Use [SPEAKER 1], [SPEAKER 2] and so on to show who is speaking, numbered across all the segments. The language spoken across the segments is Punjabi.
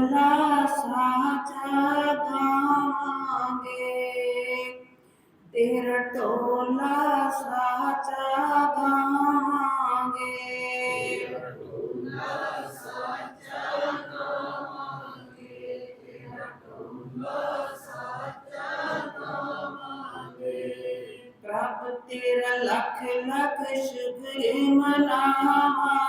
[SPEAKER 1] ਲਾ ਸਾਚਾ ਗਾਵਾਂਗੇ ਤੇਰਾ ਟੋਲਾ ਸਾਚਾ ਗਾਵਾਂਗੇ ਪ੍ਰਭ ਤੇਰਾ ਲੱਖ ਲੱਖ ਸ਼ੁਕਰ ਮਨਾਵਾਂਗੇ।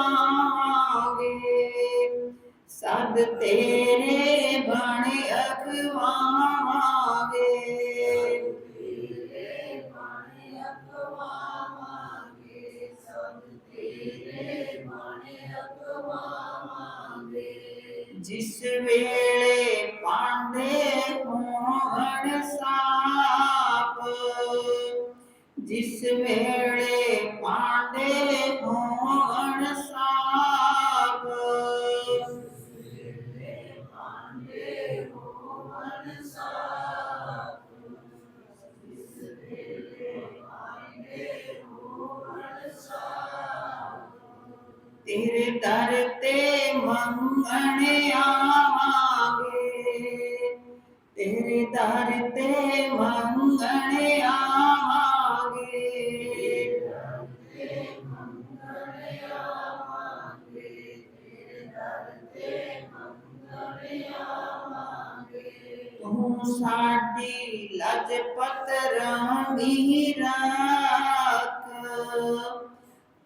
[SPEAKER 1] ਅਖਵਾਵਾਂਗੇ ਸਦ ਤੇਰੇ ਬਣ ਅਖਵਾਵਾਂਗੇ। ਜਿਸ ਵੇਲੇ ਪਾਂਡੇ ਹੋਣ ਸਾਪ, ਜਿਸ ਵੇਲੇ ਪਾਂਡੇ ਹੋਣ ਸਾਪ ਤੇਰੇ ਦਰ ਤੇ ਮੰਗਣ ਆਵਾਂਗੇ ਤੇਰੇ ਦਰ ਤੇ ਮੰਗਣ ਆਵਾਂਗੇ ਤੂੰ ਸਾਡੀ ਲਜਪਤ ਰਾਣੀ ਰਾਖ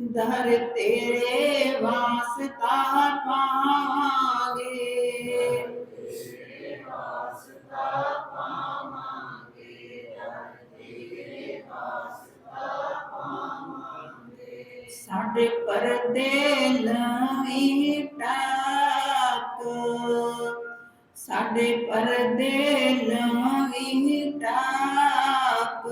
[SPEAKER 1] ਦਰ ਤੇਰੇ ਵਾਸਤਾ ਪਾਵਾਂਗੇ। ਦਰ ਤੇਰੇ ਵਾਸਤਾ ਪਾਵਾਂਗੇ ਸਾਡੇ ਪਰਦੇ ਲਵੀ ਟਾਕ। ਸਾਡੇ ਪਰਦੇ ਲਵੀ ਟਾਕ।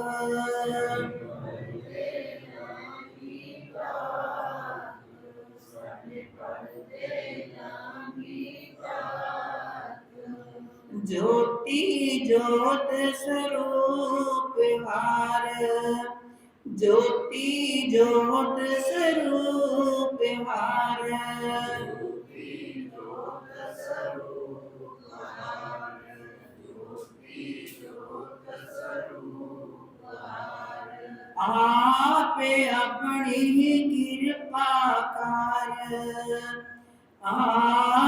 [SPEAKER 1] कोटि ज्योत स्वरूप हार। ज्योति ज्योत स्वरूप हार। आप अपनी कृपा कार आ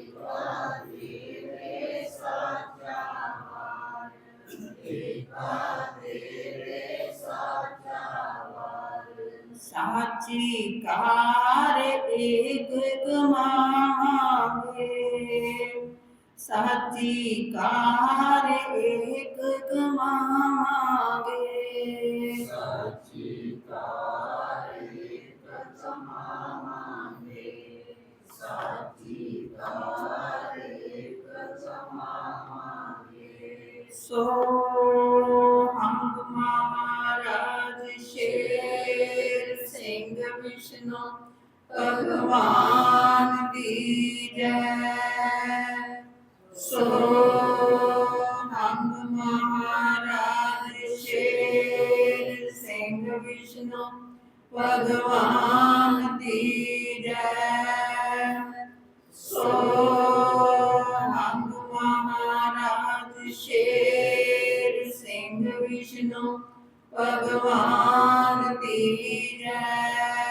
[SPEAKER 1] कार एक एक मांगे। साची
[SPEAKER 2] कार एक एक मांगे। साची कार एक एक
[SPEAKER 1] मांगे। कार एक सो ਸਿੰਘ ਵਿਸ਼ਨੂੰ ਭਗਵਾਨ ਦੀ ਜੈ। ਸੋ ਹੰਗ ਮਹਾਰਾਜ ਸ਼ੇਰ ਸਿੰਘ ਵਿਸ਼ਨੂੰ, ਭਗਵਾਨ ਦੀ ਜੈ। ਸੋ ਹੰਗ ਮਹਾਰਾਜ ਸ਼ੇਰ ਸਿੰਘ ਵਿਸ਼ਨੂੰ, ਭਗਵਾਨ ਦੀ ਜੈ।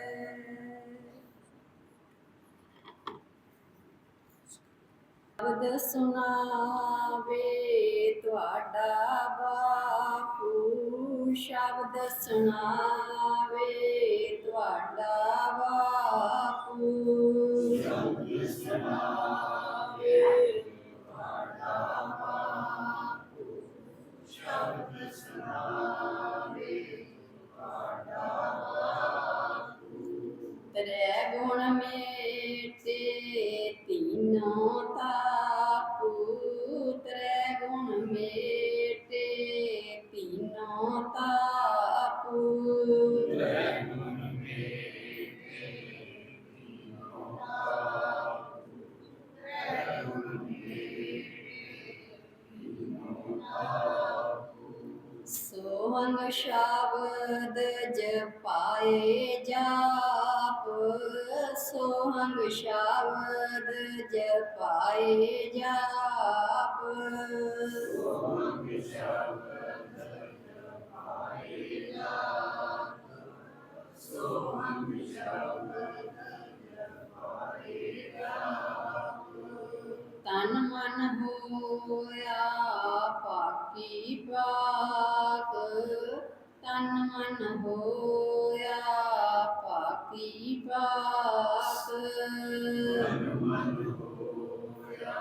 [SPEAKER 3] ਸ਼ਬਦ ਸੁਣਾਵੇ ਤੁਹਾਡਾ ਬਾਪੂ ਸ਼ਬਦ ਸੁਣਾਵੇ ਤੁਹਾਡਾ ਸੋਹੰਗ ਸ਼ਬਦ ਜਪਾਏ ਜਾਪ ਸੋਹੰਗ ਸ਼ਬਦ ਜਪਾਏ ਜਾਪ।
[SPEAKER 2] ਸੋਹੰਗ ਸ਼ਬਦ ਜਪਾਏ ਜਾਪ
[SPEAKER 3] ਤਨ ਮਨ ਹੋਇਆ ਪਾਕੀ ਪਾਕ ਤਨ ਮਨ ਹੋਇਆ ਪਾਕੀ ਪਾਕ
[SPEAKER 2] ਤਨ ਮਨ ਹੋਇਆ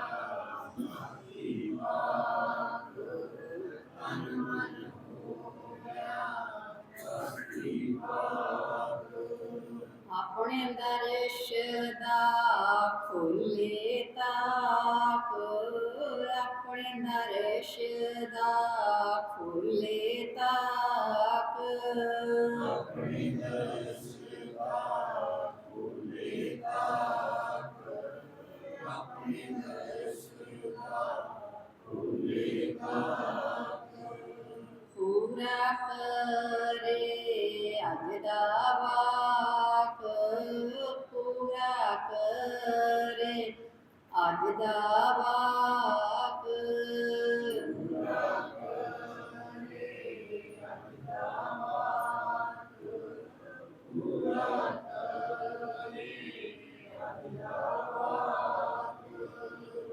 [SPEAKER 2] ਸਾਖੀ ਬਾਤ। ਤਨ ਮਨ ਹੋਇਆ ਸਾਖੀ ਬਾਤ
[SPEAKER 3] ਆਪਣੇ ਅੰਦਰ ਦਾ ਖੁੱਲੇ ਤਾਕ ਆਪਣੇ ਦਰਸ਼ ਦਾ ਖੁੱਲੇ
[SPEAKER 2] ਤਾਪ।
[SPEAKER 3] ਪੂਰਾ ਕਰੇ ਅਜ ਦਾ ਵਾਕ ਪੂਰਾ ਕਰੇ ਅਜ ਦਾ ਵਾਕ।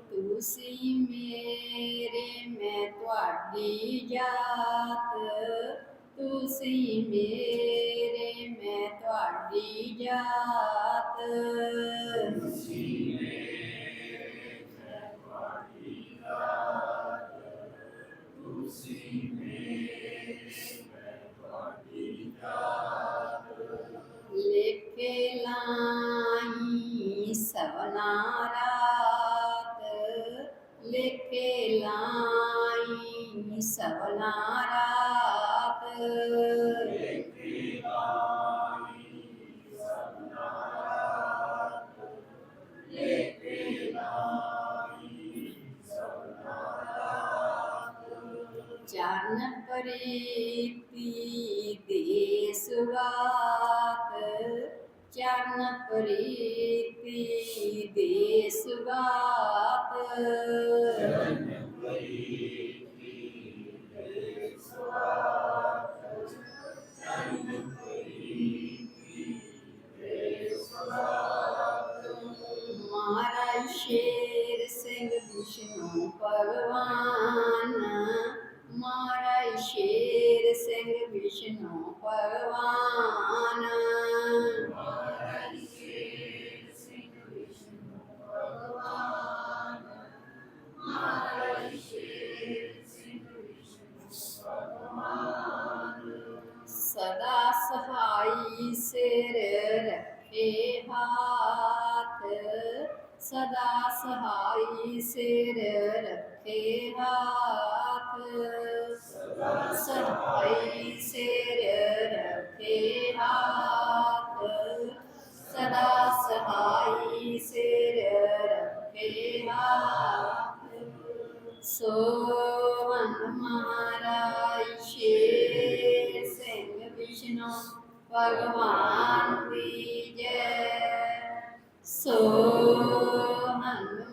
[SPEAKER 3] ਤੁਸੀਂ ਤੁਹਾਡੀ ਜਾਤ ਤੁਸੀਂ ਮੇਰੇ ਮੈਂ ਤੁਹਾਡੀ ਜਾਤ। ਪ੍ਰੀਤੀ ਦੇ ਸੁਗਾਤ ਚਰਨ ਪ੍ਰੀਤੀ ਦੇ ਸੁਗਾਤ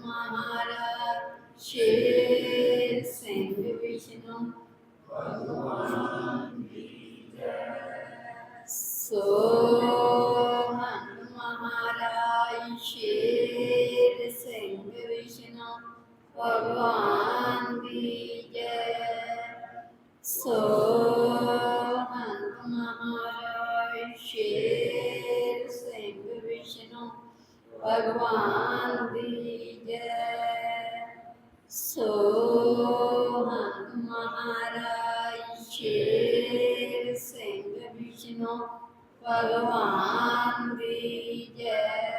[SPEAKER 3] Padmara Shri Sendu Vishnu Bhagavan Gita So Hanumanara Shri Sendu Vishnu Bhagavan Gita So ਭਗਵਾਨ ਦੀ ਜੈ। ਸੋ ਹੰਤ ਮਹਾਰਾਜ ਸ਼ੇਰ ਸਿੰਘ ਵਿਸ਼ਨੂੰ ਭਗਵਾਨ ਦੀ ਜੈ।